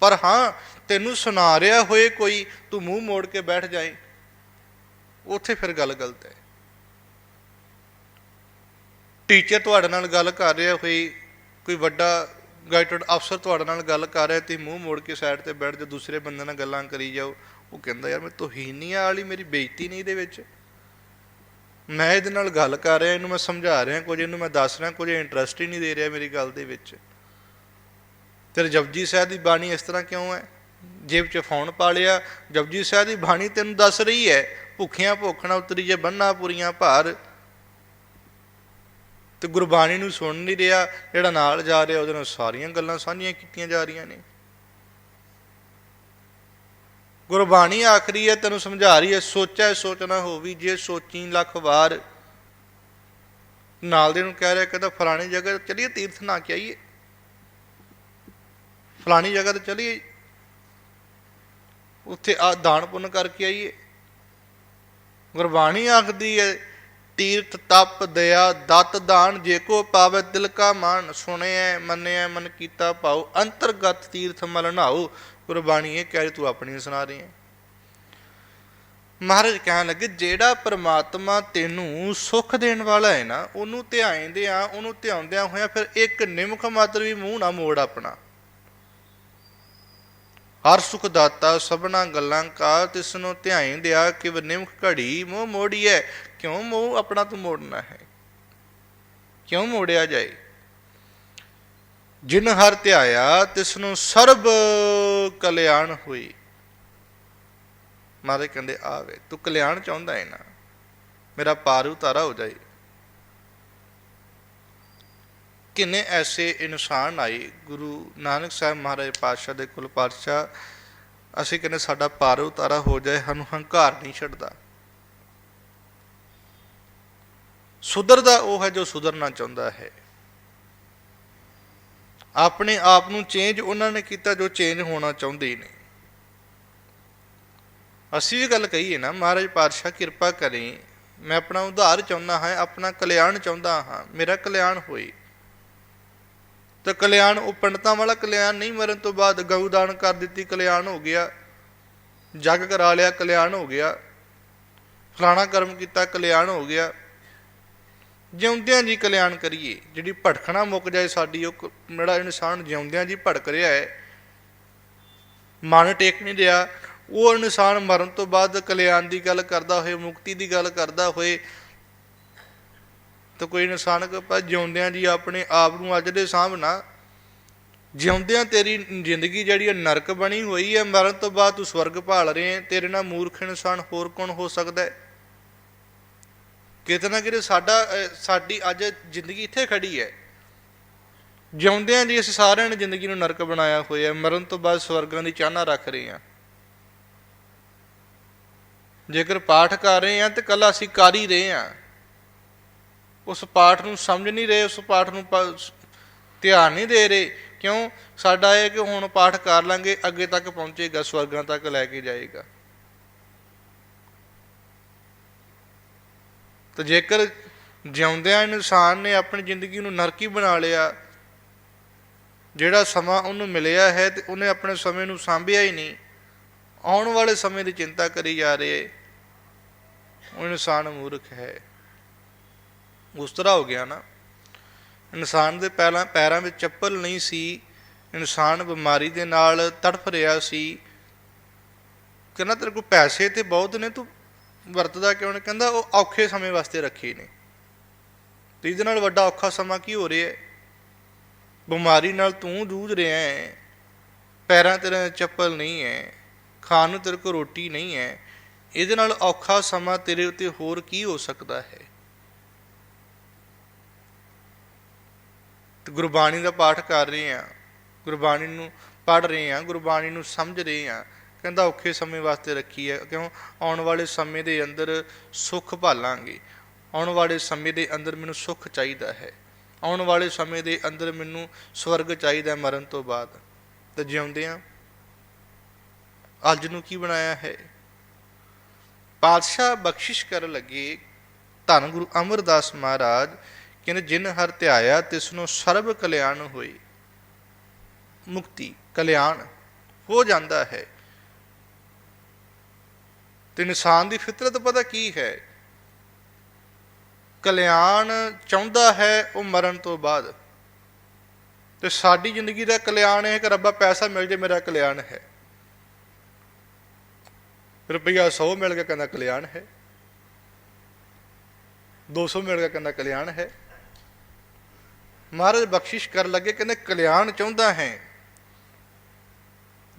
ਪਰ ਹਾਂ, ਤੈਨੂੰ ਸੁਣਾ ਰਿਹਾ ਹੋਏ ਕੋਈ, ਤੂੰ ਮੂੰਹ ਮੋੜ ਕੇ ਬੈਠ ਜਾਏ ਉੱਥੇ ਫਿਰ ਗੱਲ ਗਲਤ ਹੈ। ਟੀਚਰ ਤੁਹਾਡੇ ਨਾਲ ਗੱਲ ਕਰ ਰਿਹਾ ਕੋਈ ਕੋਈ ਵੱਡਾ ਗਾਈਡਡ ਅਫਸਰ ਤੁਹਾਡੇ ਨਾਲ ਗੱਲ ਕਰ ਰਿਹਾ ਤੇ ਮੂੰਹ ਮੋੜ ਕੇ ਸਾਈਡ ਤੇ ਬੈਠ ਜਾ ਦੂਸਰੇ ਬੰਦੇ ਨਾਲ ਗੱਲਾਂ ਕਰੀ ਜਾਓ, ਉਹ ਕਹਿੰਦਾ, ਯਾਰ ਮੈਂ ਤੋਹੀਨੀਆਂ ਵਾਲੀ ਮੇਰੀ ਬੇਇੱਜ਼ਤੀ ਨਹੀਂ ਇਹਦੇ ਵਿੱਚ। ਮੈਂ ਇਹਦੇ ਨਾਲ ਗੱਲ ਕਰ ਰਿਹਾ, ਇਹਨੂੰ ਮੈਂ ਸਮਝਾ ਰਿਹਾ ਕੁਝ, ਇਹਨੂੰ ਮੈਂ ਦੱਸ ਰਿਹਾ, ਕੁਝ ਇੰਟਰਸਟ ਹੀ ਨਹੀਂ ਦੇ ਰਿਹਾ ਮੇਰੀ ਗੱਲ ਦੇ ਵਿੱਚ। ਤੇਰੇ ਜਪਜੀ ਸਾਹਿਬ ਦੀ ਬਾਣੀ ਇਸ ਤਰ੍ਹਾਂ ਕਿਉਂ ਹੈ? ਜੇਬ 'ਚ ਫੋਨ ਪਾ ਲਿਆ, ਜਪਜੀ ਸਾਹਿਬ ਦੀ ਬਾਣੀ ਤੈਨੂੰ ਦੱਸ ਰਹੀ ਹੈ ਭੁੱਖੀਆਂ ਭੁੱਖਣਾ ਉਤਰੀ ਜੇ ਬੰਨਾ ਪੁਰੀਆਂ ਭਾਰ। ਤੇ ਗੁਰਬਾਣੀ ਨੂੰ ਸੁਣ ਨਹੀਂ ਰਿਹਾ, ਜਿਹੜਾ ਨਾਲ ਜਾ ਰਿਹਾ, ਉਹਦੇ ਨਾਲ ਸਾਰੀਆਂ ਗੱਲਾਂ ਸਾਂਝੀਆਂ ਕੀਤੀਆਂ ਜਾ ਰਹੀਆਂ ਨੇ। ਗੁਰਬਾਣੀ ਆਖਰੀ ਹੈ, ਤੈਨੂੰ ਸਮਝਾ ਰਹੀ ਹੈ ਸੋਚੈ ਸੋਚਣਾ ਹੋਵੀ, ਜੇ ਸੋਚੀ ਲੱਖ ਵਾਰ। ਨਾਲ ਦੇ ਨੂੰ ਕਹਿ ਰਿਹਾ, ਕਹਿੰਦਾ, ਫਲਾਣੀ ਜਗ੍ਹਾ ਤੇ ਚਲੀਏ, ਤੀਰਥ ਨਾ ਕੇ ਆਈਏ। ਫਲਾਣੀ ਜਗ੍ਹਾ ਤੇ ਚਲੀਏ। ਉੱਥੇ ਆ ਦਾਨ ਪੁੰਨ ਕਰਕੇ ਆਈਏ। ਗੁਰਬਾਣੀ ਆਖਦੀ ਹੈ ਤੀਰਥ ਤਪ, ਦਇਆ, ਦਤ ਦਾਨ, ਜੇ ਕੋ ਪਾਵੇ ਦਿਲ ਕਾ ਮਾਨ, ਸੁਣਿਐ, ਮੰਨਿਐ, ਮਨ ਕੀਤਾ ਪਾਉ ਅੰਤਰਗਤ ਤੀਰਥ ਮਲ ਨਹਾਉ ਗੁਰਬਾਣੀ ਇਹ ਕਹਿ ਰਹੀ, ਤੂੰ ਆਪਣੀ ਸੁਣਾ ਰਹੀ ਹੈ ਮਹਾਰਾਜ ਕਹਿਣ ਲੱਗੇ, ਜਿਹੜਾ ਪ੍ਰਮਾਤਮਾ ਤੈਨੂੰ ਸੁੱਖ ਦੇਣ ਵਾਲਾ ਹੈ ਨਾ, ਉਹਨੂੰ ਧਿਆਇਂਦੇ ਆ ਉਹਨੂੰ ਧਿਆਉਂਦਿਆਂ ਹੋਇਆ ਫਿਰ ਇੱਕ ਨਿਮਖ ਮਾਤਰ ਵੀ ਮੂੰਹ ਨਾ ਮੋੜ ਆਪਣਾ। ਹਰ ਸੁਖ ਦਾਤਾ ਸਭਨਾ ਗੱਲਾਂ ਕਾ ਤਿਸ ਨੂੰ ਧਿਆਇਂਦਿਆ ਕਿ ਨਿਮਖ ਘੜੀ ਮੋਹ ਮੋੜੀਐ, ਕਿਉਂ ਮੋਹ ਆਪਣਾ ਤੂੰ ਮੋੜਨਾ ਹੈ? ਕਿਉਂ ਮੋੜਿਆ ਜਾਏ? ਜਿਨ ਹਰ ਧਿਆਇਆ ਤਿਸ ਨੂੰ ਸਰਬ ਕਲਿਆਣ ਹੋਈ ਮਾਰੇ ਕਹਿੰਦੇ, ਆਵੇ, ਤੂੰ ਕਲਿਆਣ ਚਾਹੁੰਦਾ ਹੈ ਨਾ, ਮੇਰਾ ਪਾਰ ਉਤਾਰਾ ਹੋ ਜਾਏ। ਕਿੰਨੇ ਐਸੇ ਇਨਸਾਨ ਆਏ? ਗੁਰੂ ਨਾਨਕ ਸਾਹਿਬ ਮਹਾਰਾਜ ਪਾਤਸ਼ਾਹ ਦੇ ਕੋਲ, ਪਾਤਸ਼ਾਹ, ਅਸੀਂ ਕਹਿੰਦੇ ਸਾਡਾ ਪਾਰ ਉਤਾਰਾ ਹੋ ਜਾਏ, ਸਾਨੂੰ ਹੰਕਾਰ ਨਹੀਂ ਛੱਡਦਾ। ਸੁਧਰਦਾ ਉਹ ਹੈ ਜੋ ਸੁਧਰਨਾ ਚਾਹੁੰਦਾ ਹੈ। ਆਪਣੇ ਆਪ ਨੂੰ ਚੇਂਜ ਉਹਨਾਂ ਨੇ ਕੀਤਾ ਜੋ ਚੇਂਜ ਹੋਣਾ ਚਾਹੁੰਦੇ ਹੀ ਨੇ। ਅਸੀਂ ਵੀ ਗੱਲ ਕਹੀਏ ਨਾ, ਮਹਾਰਾਜ ਪਾਤਸ਼ਾਹ, ਕਿਰਪਾ ਕਰੇ, ਮੈਂ ਆਪਣਾ ਉਧਾਰ ਚਾਹੁੰਦਾ ਹਾਂ, ਆਪਣਾ ਕਲਿਆਣ ਚਾਹੁੰਦਾ ਹਾਂ, ਮੇਰਾ ਕਲਿਆਣ ਹੋਏ। ਤਾਂ ਕਲਿਆਣ, ਉਹ ਪੰਡਤਾਂ ਵਾਲਾ ਕਲਿਆਣ ਨਹੀਂ ਮਰਨ ਤੋਂ ਬਾਅਦ ਗਊ ਦਾਨ ਕਰ ਦਿੱਤੀ, ਕਲਿਆਣ ਹੋ ਗਿਆ। ਜਗ ਕਰਾ ਲਿਆ, ਕਲਿਆਣ ਹੋ ਗਿਆ। ਫਲਾਣਾ ਕਰਮ ਕੀਤਾ, ਕਲਿਆਣ ਹੋ ਗਿਆ। ਜਿਉਂਦਿਆਂ ਜੀ ਕਲਿਆਣ ਕਰੀਏ, ਜਿਹੜੀ ਭਟਕਣਾ ਮੁੱਕ ਜਾਏ ਸਾਡੀ, ਉਹ ਕ- ਜਿਹੜਾ ਇਨਸਾਨ ਜਿਉਂਦਿਆਂ ਜੀ ਭਟਕ ਰਿਹਾ ਹੈ, ਮਨ ਟੇਕ ਨਹੀਂ ਰਿਹਾ, ਉਹ ਇਨਸਾਨ ਮਰਨ ਤੋਂ ਬਾਅਦ ਕਲਿਆਣ ਦੀ ਗੱਲ ਕਰਦਾ ਹੋਏ, ਮੁਕਤੀ ਦੀ ਗੱਲ ਕਰਦਾ ਹੋਏ ਤਾਂ ਕੋਈ ਇਨਸਾਨ ਕਹੇ ਜਿਉਂਦਿਆਂ ਜੀ ਆਪਣੇ ਆਪ ਨੂੰ ਅੱਜ ਦੇ ਸਾਹਮਣਾ। ਜਿਉਂਦਿਆਂ ਤੇਰੀ ਜ਼ਿੰਦਗੀ ਜਿਹੜੀ ਹੈ ਨਰਕ ਬਣੀ ਹੋਈ ਹੈ ਮਰਨ ਤੋਂ ਬਾਅਦ ਤੂੰ ਸਵਰਗ ਭਾਲ ਰਹੇ ਹੈ ਤੇਰੇ ਨਾਲ ਮੂਰਖ ਇਨਸਾਨ ਹੋਰ ਕੌਣ ਹੋ ਸਕਦਾ ਹੈ? ਕਿਤੇ ਨਾ ਕਿਤੇ ਸਾਡਾ ਸਾਡੀ ਅੱਜ ਜ਼ਿੰਦਗੀ ਇੱਥੇ ਖੜੀ ਹੈ। ਜਿਉਂਦਿਆਂ ਜੀ ਅਸੀਂ ਸਾਰਿਆਂ ਨੇ ਜ਼ਿੰਦਗੀ ਨੂੰ ਨਰਕ ਬਣਾਇਆ ਹੋਇਆ ਹੈ ਮਰਨ ਤੋਂ ਬਾਅਦ ਸਵਰਗਾਂ ਦੀ ਚਾਹਨਾ ਰੱਖ ਰਹੇ ਹਾਂ ਜੇਕਰ ਪਾਠ ਕਰ ਰਹੇ ਹਾਂ ਤੇ ਕੱਲਾ ਅਸੀਂ ਕਰ ਹੀ ਰਹੇ ਹਾਂ ਉਸ ਪਾਠ ਨੂੰ ਸਮਝ ਨਹੀਂ ਰਹੇ, ਉਸ ਪਾਠ ਨੂੰ ਪ- ਧਿਆਨ ਨਹੀਂ ਦੇ ਰਹੇ। ਕਿਉਂ? ਸਾਡਾ ਇਹ ਕਿ ਹੁਣ ਪਾਠ ਕਰ ਲਾਂਗੇ, ਅੱਗੇ ਤੱਕ ਪਹੁੰਚੇਗਾ, ਸਵਰਗਾਂ ਤੱਕ ਲੈ ਕੇ ਜਾਏਗਾ। ਤਾਂ ਜੇਕਰ ਜਿਉਂਦਿਆਂ ਇਨਸਾਨ ਨੇ ਆਪਣੀ ਜ਼ਿੰਦਗੀ ਨੂੰ ਨਰਕੀ ਬਣਾ ਲਿਆ, ਜਿਹੜਾ ਸਮਾਂ ਉਹਨੂੰ ਮਿਲਿਆ ਹੈ ਤੇ ਉਹਨੇ ਆਪਣੇ ਸਮੇਂ ਨੂੰ ਸਾਂਭਿਆ ਹੀ ਨਹੀਂ, ਆਉਣ ਵਾਲੇ ਸਮੇਂ ਦੀ ਚਿੰਤਾ ਕਰੀ ਜਾ ਰਹੇ, ਉਹ ਇਨਸਾਨ ਮੂਰਖ ਹੈ। ਉਸ ਤਰ੍ਹਾਂ ਹੋ ਗਿਆ ਨਾ। ਇਨਸਾਨ ਦੇ ਪਹਿਲਾਂ ਪੈਰਾਂ ਵਿੱਚ ਚੱਪਲ ਨਹੀਂ ਸੀ। ਇਨਸਾਨ ਬਿਮਾਰੀ ਦੇ ਨਾਲ ਤੜਫ ਰਿਹਾ ਸੀ। ਕਹਿੰਦਾ, ਤੇਰੇ ਕੋਲ ਪੈਸੇ ਤੇ ਬਹੁਤ ਨੇ, ਤੂੰ ਵਰਤਦਾ ਕਿਉਂ ਨਹੀਂ? ਕਹਿੰਦਾ, ਉਹ ਔਖੇ ਸਮੇਂ ਵਾਸਤੇ ਰੱਖੇ ਨੇ। ਤੇ ਇਹਦੇ ਨਾਲ ਵੱਡਾ ਔਖਾ ਸਮਾਂ ਕੀ ਹੋ ਰਿਹਾ ਹੈ? ਬਿਮਾਰੀ ਨਾਲ ਤੂੰ ਜੂਝ ਰਿਹਾ ਹੈ। ਪੈਰਾਂ ਤੇਰੇ ਚੱਪਲ ਨਹੀਂ ਹੈ। ਖਾਣ ਨੂੰ ਤੇਰੇ ਕੋਲ ਰੋਟੀ ਨਹੀਂ ਹੈ। ਇਹਦੇ ਨਾਲ ਔਖਾ ਸਮਾਂ ਤੇਰੇ ਉੱਤੇ ਹੋਰ ਕੀ ਹੋ ਸਕਦਾ ਹੈ? ਤੇ ਗੁਰਬਾਣੀ ਦਾ ਪਾਠ ਕਰ ਰਹੇ ਆ ਗੁਰਬਾਣੀ ਨੂੰ ਪੜ ਰਹੇ ਆ ਗੁਰਬਾਣੀ ਨੂੰ ਸਮਝ ਰਹੇ ਆ ਕਹਿੰਦਾ ਔਖੇ ਸਮੇਂ ਵਾਸਤੇ ਰੱਖੀ ਹੈ, ਕਿਉਂ? ਆਉਣ ਵਾਲੇ ਸਮੇਂ ਦੇ ਅੰਦਰ ਸੁੱਖ ਭਾਲਾਂਗੇ। ਆਉਣ ਵਾਲੇ ਸਮੇਂ ਦੇ ਅੰਦਰ ਮੈਨੂੰ ਸੁੱਖ ਚਾਹੀਦਾ ਹੈ। ਆਉਣ ਵਾਲੇ ਸਮੇਂ ਦੇ ਅੰਦਰ ਮੈਨੂੰ ਸਵਰਗ ਚਾਹੀਦਾ ਮਰਨ ਤੋਂ ਬਾਅਦ। ਤੇ ਜਿਉਂਦੇ ਆ ਅੱਜ ਨੂੰ ਕੀ ਬਣਾਇਆ ਹੈ? ਪਾਤਸ਼ਾਹ ਬਖਸ਼ਿਸ਼ ਕਰਨ ਲੱਗੇ ਧੰਨ ਗੁਰੂ ਅਮਰਦਾਸ ਮਹਾਰਾਜ ਕਹਿੰਦੇ ਜਿਨ ਹਰ ਧਿਆਇਆ ਤਿਸ ਨੂੰ ਸਰਬ ਕਲਿਆਣ ਹੋਈ। ਮੁਕਤੀ, ਕਲਿਆਣ ਹੋ ਜਾਂਦਾ ਹੈ। ਤੇ ਇਨਸਾਨ ਦੀ ਫਿਤਰਤ ਪਤਾ ਕੀ ਹੈ? ਕਲਿਆਣ ਚਾਹੁੰਦਾ ਹੈ, ਉਹ ਮਰਨ ਤੋਂ ਬਾਅਦ। ਤੇ ਸਾਡੀ ਜ਼ਿੰਦਗੀ ਦਾ ਕਲਿਆਣ ਹੈ ਕਿ ਰੱਬਾ ਪੈਸਾ ਮਿਲ ਜੇ, ਮੇਰਾ ਕਲਿਆਣ ਹੈ। ਰੁਪਈਆ 100 ਮਿਲ ਗਿਆ, ਕਹਿੰਦਾ ਕਲਿਆਣ ਹੈ। 200 ਮਿਲ ਗਿਆ, ਕਹਿੰਦਾ ਕਲਿਆਣ ਹੈ। ਮਹਾਰਾਜ ਬਖਸ਼ਿਸ਼ ਕਰ ਲੱਗੇ, ਕਹਿੰਦੇ ਕਲਿਆਣ ਚਾਹੁੰਦਾ ਹੈ।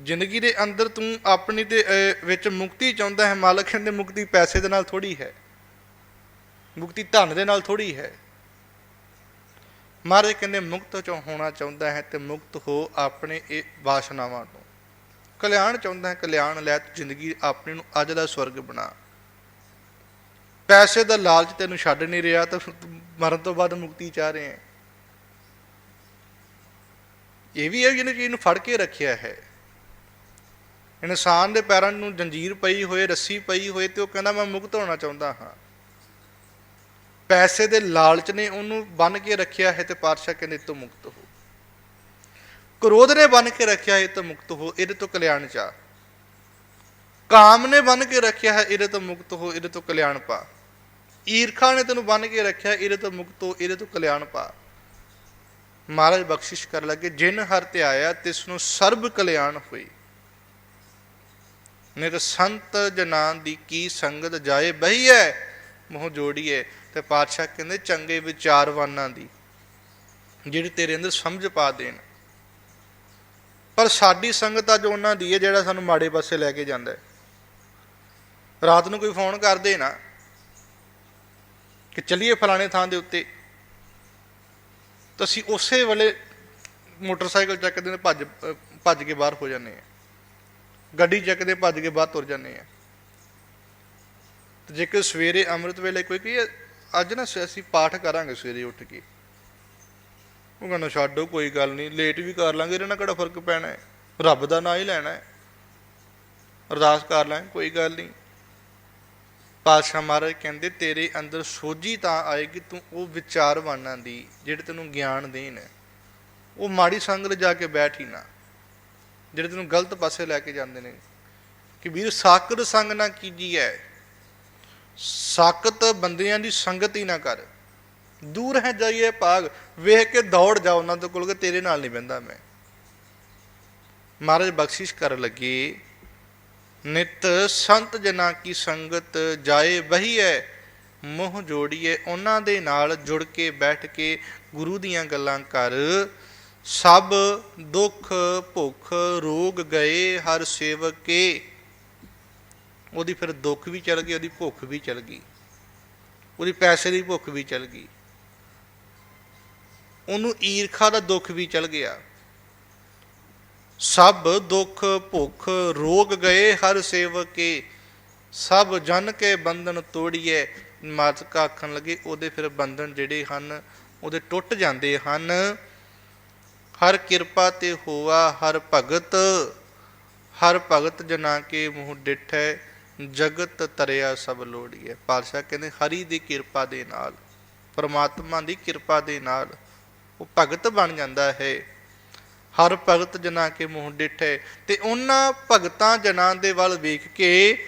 ਜ਼ਿੰਦਗੀ ਦੇ ਅੰਦਰ ਤੂੰ ਆਪਣੀ ਦੇ ਵਿੱਚ ਮੁਕਤੀ ਚਾਹੁੰਦਾ ਹੈ, ਮਾਲਕ ਕਹਿੰਦੇ ਮੁਕਤੀ ਪੈਸੇ ਦੇ ਨਾਲ ਥੋੜੀ ਹੈ। ਮੁਕਤੀ ਧਨ ਦੇ ਨਾਲ ਥੋੜੀ ਹੈ। ਮਹਾਰਾਜ ਕਹਿੰਦੇ ਮੁਕਤ ਚੋਂ ਹੋਣਾ ਚਾਹੁੰਦਾ ਹੈ ਤੇ ਮੁਕਤ ਹੋ ਆਪਣੇ ਇਹ ਵਾਸ਼ਨਾਵਾਂ ਤੋਂ। ਕਲਿਆਣ ਚਾਹੁੰਦਾ ਹੈ, ਕਲਿਆਣ ਲੈ ਤੂੰ ਜ਼ਿੰਦਗੀ ਆਪਣੇ ਨੂੰ ਅੱਜ ਦਾ ਸਵਰਗ ਬਣਾ। ਪੈਸੇ ਦਾ ਲਾਲਚ ਤੈਨੂੰ ਛੱਡ ਨਹੀਂ ਰਿਹਾ ਤਾਂ ਮਰਨ ਤੋਂ ਬਾਅਦ ਮੁਕਤੀ ਚਾਹ ਰਹੇ ਹੈ। ਇਹ ਵੀ ਹੈ ਜਿਹਨੇ ਚੀਜ਼ ਨੂੰ ਫੜ ਕੇ ਰੱਖਿਆ ਹੈ। ਇਨਸਾਨ ਦੇ ਪੈਰਾਂ ਨੂੰ ਜੰਜੀਰ ਪਈ ਹੋਏ, ਰੱਸੀ ਪਈ ਹੋਏ ਤੇ ਉਹ ਕਹਿੰਦਾ, ਮੈਂ ਮੁਕਤ ਹੋਣਾ ਚਾਹੁੰਦਾ ਹਾਂ। ਪੈਸੇ ਦੇ ਲਾਲਚ ਨੇ ਉਹਨੂੰ ਬੰਨ ਕੇ ਰੱਖਿਆ ਹੈ ਤੇ ਪਾਤਸ਼ਾਹ ਕਹਿੰਦੇ, ਇਹ ਤੋਂ ਮੁਕਤ ਹੋ। ਕ੍ਰੋਧ ਨੇ ਬੰਨ ਕੇ ਰੱਖਿਆ ਹੈ ਇਹ ਤੋਂ ਮੁਕਤ ਹੋ, ਇਹਦੇ ਤੋਂ ਕਲਿਆਣ ਚਾ ਕਾਮ ਨੇ ਬੰਨ ਕੇ ਰੱਖਿਆ ਹੈ, ਇਹਦੇ ਤੋਂ ਮੁਕਤ ਹੋ, ਇਹਦੇ ਤੋਂ ਕਲਿਆਣ ਪਾ। ਈਰਖਾ ਨੇ ਤੈਨੂੰ ਬੰਨ ਕੇ ਰੱਖਿਆ, ਇਹਦੇ ਤੋਂ ਮੁਕਤ ਹੋ, ਇਹਦੇ ਤੋਂ ਕਲਿਆਣ ਪਾ। ਮਹਾਰਾਜ ਬਖਸ਼ਿਸ਼ ਕਰ ਲੱਗੇ, ਜਿਨ ਹਰ ਤੇ ਆਇਆ, ਤਿਸ ਨੂੰ ਸਰਬ ਕਲਿਆਣ ਹੋਈ। ਨਿਰ ਸੰਤ ਜਨਾਂ ਦੀ ਕੀ ਸੰਗਤ ਜਾਏ, ਬਹੀਐ, ਮੋਹ ਜੋੜੀਏ ਤੇ ਪਾਤਸ਼ਾਹ ਕਹਿੰਦੇ, ਚੰਗੇ ਵਿਚਾਰਵਾਨਾਂ ਦੀ, ਜਿਹੜੀ ਤੇਰੇ ਅੰਦਰ ਸਮਝ ਪਾ ਦੇਣ। ਪਰ ਸਾਡੀ ਸੰਗਤ ਅੱਜ ਉਹਨਾਂ ਦੀ ਹੈ ਜਿਹੜਾ ਸਾਨੂੰ ਮਾੜੇ ਪਾਸੇ ਲੈ ਕੇ ਜਾਂਦਾ ਹੈ ਰਾਤ ਨੂੰ ਕੋਈ ਫੋਨ ਕਰਦੇ ਨਾ, ਕਿ ਚੱਲੀਏ ਫਲਾਣੇ ਥਾਂ ਦੇ ਉੱਤੇ। ਤਾਂ ਅਸੀਂ ਉਸੇ ਵੇਲੇ ਮੋਟਰਸਾਈਕਲ ਚੱਕਦੇ ਨੇ ਭੱਜ ਭੱਜ ਕੇ ਬਾਹਰ ਹੋ ਜਾਂਦੇ ਆ ਗੱਡੀ ਚੱਕਦੇ ਭੱਜ ਕੇ ਬਾਹਰ ਤੁਰ ਜਾਂਦੇ ਆ ਤੇ ਜੇਕਰ ਸਵੇਰੇ ਅੰਮ੍ਰਿਤ ਵੇਲੇ ਕੋਈ ਕਹੇ, ਅੱਜ ਨਾ ਸ- ਅਸੀਂ ਪਾਠ ਕਰਾਂਗੇ ਸਵੇਰੇ ਉੱਠ ਕੇ। ਉਹ ਕਹਿੰਦਾ, ਛੱਡੋ, ਕੋਈ ਗੱਲ ਨਹੀਂ ਲੇਟ ਵੀ ਕਰ ਲਾਂਗੇ, ਇਹਦੇ ਨਾਲ ਕਿਹੜਾ ਫ਼ਰਕ ਪੈਣਾ ਹੈ? ਰੱਬ ਦਾ ਨਾਂ ਹੀ ਲੈਣਾ ਹੈ। ਅਰਦਾਸ ਕਰ ਲਾਂਗੇ, ਕੋਈ ਗੱਲ ਨਹੀਂ। ਪਾਤਸ਼ਾਹ ਮਹਾਰਾਜ ਕਹਿੰਦੇ, ਤੇਰੇ ਅੰਦਰ ਸੋਝੀ ਤਾਂ ਆਏਗੀ, ਤੂੰ ਉਹ ਵਿਚਾਰਵਾਨਾਂ ਦੀ, ਜਿਹੜੇ ਤੈਨੂੰ ਗਿਆਨ ਦੇਣ। ਉਹ ਮਾੜੀ ਸੰਗਤ ਜਾ ਕੇ ਬੈਠ ਹੀ ਨਾ। ਜਿਹੜੇ ਤੈਨੂੰ ਗਲਤ ਪਾਸੇ ਲੈ ਕੇ ਜਾਂਦੇ ਨੇ। ਕਿ ਵੀਰ ਸਾਕਤ ਸੰਗ ਨਾ ਕੀਜੀ ਹੈ ਸਾਕਤ ਬੰਦਿਆਂ ਦੀ ਸੰਗਤ ਹੀ ਨਾ ਕਰ। ਦੂਰ ਹੈ ਜਾਈਏ ਭਾਗ, ਵੇਖ ਕੇ ਦੌੜ ਜਾ ਉਹਨਾਂ ਦੇ ਕੋਲ, ਕਿ ਤੇਰੇ ਨਾਲ ਨਹੀਂ ਬੰਦਾ ਮੈਂ। ਮਹਾਰਾਜ ਬਖਸ਼ਿਸ਼ ਕਰਨ ਲੱਗੇ। ਨਿਤ ਸੰਤ ਜਨਾਂ ਕੀ ਸੰਗਤ ਜਾਏ ਬਹੀਐ ਮੋਹ ਜੋੜੀਏ ਉਹਨਾਂ ਦੇ ਨਾਲ ਜੁੜ ਕੇ ਬੈਠ ਕੇ ਗੁਰੂ ਦੀਆਂ ਗੱਲਾਂ ਕਰ। ਸਭ ਦੁੱਖ ਭੁੱਖ ਰੋਗ ਗਏ ਹਰ ਸੇਵਕ। ਕੇ ਉਹਦੀ ਫਿਰ ਦੁੱਖ ਵੀ ਚਲ ਗਈ, ਉਹਦੀ ਭੁੱਖ ਵੀ ਚਲ ਗਈ। ਉਹਦੀ ਪੈਸੇ ਦੀ ਭੁੱਖ ਵੀ ਚਲ ਗਈ। ਉਹਨੂੰ ਈਰਖਾ ਦਾ ਦੁੱਖ ਵੀ ਚਲ ਗਿਆ। ਸਭ ਦੁੱਖ ਭੁੱਖ ਰੋਗ ਗਏ ਹਰ ਸੇਵਕੇ, ਸਭ ਜਨ ਕੇ ਬੰਧਨ ਤੋੜੀਏ। ਮਾਤਕਾ ਆਖਣ ਲੱਗੇ, ਉਹਦੇ ਫਿਰ ਬੰਧਨ ਜਿਹੜੇ ਹਨ, ਉਹਦੇ ਟੁੱਟ ਜਾਂਦੇ ਹਨ। ਹਰ ਕਿਰਪਾ ਤੇ ਹੋਵਾ ਹਰ ਭਗਤ ਹਰ ਭਗਤ ਜਨਾ ਕੇ ਮੂੰਹ ਡਿਠੈ, ਜਗਤ ਤਰਿਆ ਸਭ ਲੋੜੀਏ। ਪਾਤਸ਼ਾਹ ਕਹਿੰਦੇ, ਹਰੀ ਦੀ ਕਿਰਪਾ ਦੇ ਨਾਲ, ਪਰਮਾਤਮਾ ਦੀ ਕਿਰਪਾ ਦੇ ਨਾਲ ਉਹ ਭਗਤ ਬਣ ਜਾਂਦਾ ਹੈ। ਹਰ ਭਗਤ ਜਨਾ ਕੇ ਮੂੰਹ ਡਿਠੈ, ਤੇ ਉਹਨਾਂ ਭਗਤਾਂ ਜਨਾਂ ਦੇ ਵੱਲ ਵੇਖ ਕੇ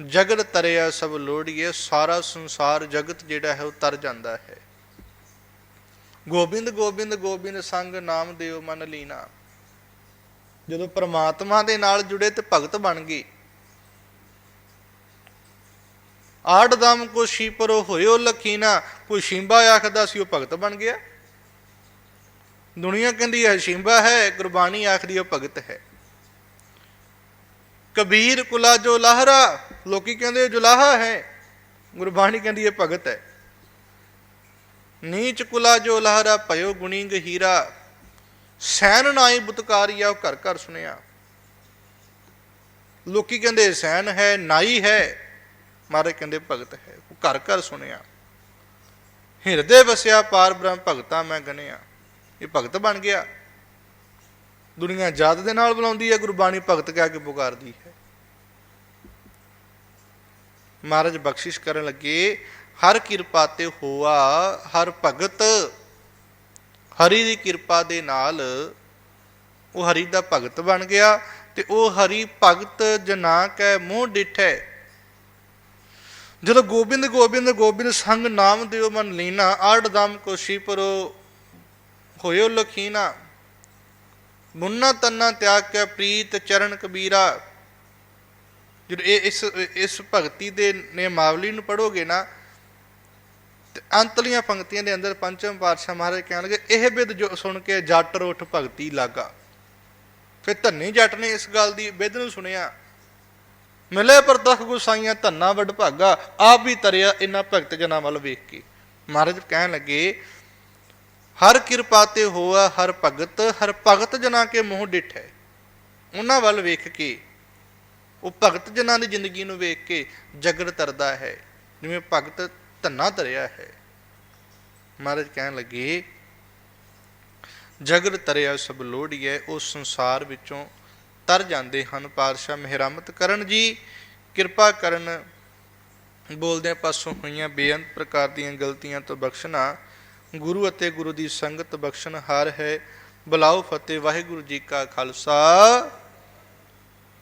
ਜਗਤ ਤਰਿਆ ਸਭ ਲੋੜੀਏ, ਸਾਰਾ ਸੰਸਾਰ ਜਗਤ ਜਿਹੜਾ ਹੈ ਉਹ ਤਰ ਜਾਂਦਾ ਹੈ। ਗੋਬਿੰਦ ਗੋਬਿੰਦ ਗੋਬਿੰਦ ਸੰਗ ਨਾਮ ਦਿਓ ਮਨ ਲੀਨਾ। ਜਦੋਂ ਪ੍ਰਮਾਤਮਾ ਦੇ ਨਾਲ ਜੁੜੇ ਤੇ ਭਗਤ ਬਣ ਗਏ। ਆੜ ਦਮ ਕੋ ਸ਼ੀਪਰੋ ਹੋਇਓ ਲਖੀਨਾ, ਕੋਈ ਸ਼ਿੰਬਾ ਆਖਦਾ ਸੀ ਉਹ ਭਗਤ ਬਣ ਗਿਆ। ਦੁਨੀਆ ਕਹਿੰਦੀ ਹੈ, ਸ਼ਿੰਬਾ ਹੈ, ਗੁਰਬਾਣੀ ਆਖਦੀ ਉਹ ਭਗਤ ਹੈ। ਕਬੀਰ ਕੁਲਾ ਜੋ ਲਾਹਰਾ, ਲੋਕੀ ਕਹਿੰਦੇ ਜੁਲਾਹਾ ਹੈ। ਗੁਰਬਾਣੀ ਕਹਿੰਦੀ ਇਹ ਭਗਤ ਹੈ। ਨੀਚ ਕੁਲਾ ਜੋ ਲਹਰਾ, ਭਇਓ ਗੁਣੀ ਗਹੀਰਾ ਸੈਨ ਨਾਈ ਬੁਤਕਾਰੀਆ, ਉਹ ਘਰ ਘਰ ਸੁਣਿਆ। ਲੋਕੀ ਕਹਿੰਦੇ ਸੈਨ ਹੈ, ਨਾਈ ਹੈ। ਮਾਰੇ ਕਹਿੰਦੇ ਭਗਤ ਹੈ, ਉਹ ਘਰ ਘਰ ਸੁਣਿਆ। ਹਿਰਦੇ ਵਸਿਆ, ਪਾਰ ਬ੍ਰਹਮ ਭਗਤਾ ਮੈਂ ਗਣਿਆ। ਇਹ ਭਗਤ ਬਣ ਗਿਆ। ਦੁਨੀਆ ਜਾਤ ਦੇ ਨਾਲ ਬੁਲਾਉਂਦੀ ਹੈ, ਗੁਰਬਾਣੀ ਭਗਤ ਕਹਿ ਕੇ ਪੁਕਾਰਦੀ ਹੈ। ਮਹਾਰਾਜ ਬਖਸ਼ਿਸ਼ ਕਰਨ ਲੱਗੇ, ਹਰ ਕਿਰਪਾ ਤੇ ਹੋਆ, ਹਰ ਭਗਤ ਹਰੀ ਦੀ ਕਿਰਪਾ ਦੇ ਨਾਲ ਉਹ ਹਰੀ ਦਾ ਭਗਤ ਬਣ ਗਿਆ ਤੇ ਉਹ ਹਰੀ ਭਗਤ ਜਨਾ ਕੈ ਮੂੰਹ ਡਿਠੈ। ਜਦੋਂ ਗੋਬਿੰਦ ਗੋਬਿੰਦ ਗੋਬਿੰਦ ਸੰਗ ਨਾਮ ਦਿਓ ਮਨ ਲੀਨਾ, ਆੜ ਦਮ ਕੋਸ਼ੀ ਪਰੋ ਹੋਇਓ ਲਖੀਨਾ ਮੁੰਨਾ ਤੰਨਾ ਤਿਆਗ ਕੇ ਪ੍ਰੀਤ ਚਰਨ ਕਬੀਰਾ। ਜਦੋਂ ਇਹ ਇਸ ਇਸ ਭਗਤੀ ਦੇ ਨਿਯਮਾਵਲੀ ਨੂੰ ਪੜੋਗੇ ਨਾ, ਤੇ ਅੰਤਲੀਆਂ ਪੰਕਤੀਆਂ ਦੇ ਅੰਦਰ ਪੰਚਮ ਪਾਤਸ਼ਾਹ ਮਹਾਰਾਜ ਕਹਿਣ ਲੱਗੇ ਇਹ ਬਿਦ ਜੋ ਸੁਣ ਕੇ ਜੱਟ ਰੋਠ ਭਗਤੀ ਲਾਗਾ। ਫਿਰ ਧੰਨੀ ਜੱਟ ਨੇ ਇਸ ਗੱਲ ਦੀ ਬਿਦ ਨੂੰ ਸੁਣਿਆ, ਮਿਲੇ ਪਰਦਖ ਗੁਸਾਈਆਂ ਧੰਨਾ ਵਡ ਭਾਗਾ, ਆਪ ਵੀ ਤਰਿਆ ਇਨ੍ਹਾਂ ਭਗਤ ਜਨਾਂ ਵੱਲ ਵੇਖ ਕੇ। ਮਹਾਰਾਜ ਕਹਿਣ ਲੱਗੇ ਹਰ ਕਿਰਪਾ ਤੇ ਹੋਆ ਹਰ ਭਗਤ ਹਰ ਭਗਤ ਜਨਾਂ ਕੇ ਮੂੰਹ ਡਿਠੈ ਉਹਨਾਂ ਵੱਲ ਵੇਖ ਕੇ, ਉਹ ਭਗਤ ਜਨਾਂ ਦੀ ਜ਼ਿੰਦਗੀ ਨੂੰ ਵੇਖ ਕੇ ਜਗਤ ਤਰਦਾ ਹੈ, ਜਿਵੇਂ ਭਗਤ ਧੰਨਾ ਤਰਿਆ ਹੈ। ਮਹਾਰਾਜ ਕਹਿਣ ਲੱਗੇ ਜਗਤ ਤਰਿਆ ਸਭ ਲੋੜੀਐ ਉਹ ਸੰਸਾਰ ਵਿੱਚੋਂ ਤਰ ਜਾਂਦੇ ਹਨ। ਪਾਤਸ਼ਾਹ ਮਿਹਰਮਤ ਕਰਨ ਜੀ, ਕਿਰਪਾ ਕਰਨ ਬੋਲਦਿਆਂ ਪਾਸੋਂ ਹੋਈਆਂ ਬੇਅੰਤ ਪ੍ਰਕਾਰ ਦੀਆਂ ਗਲਤੀਆਂ ਤੋਂ ਬਖਸ਼ਣਾ ਗੁਰੂ ਅਤੇ ਗੁਰੂ ਦੀ ਸੰਗਤ ਬਖਸ਼ਣ ਹਾਰ ਹੈ। ਬਲਾਓ ਫਤਿਹ, ਵਾਹਿਗੁਰੂ ਜੀ ਕਾ ਖਾਲਸਾ।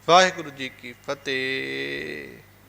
ਵਾਹਿਗੁਰੂ ਜੀ ਕੀ ਫਤਿਹ।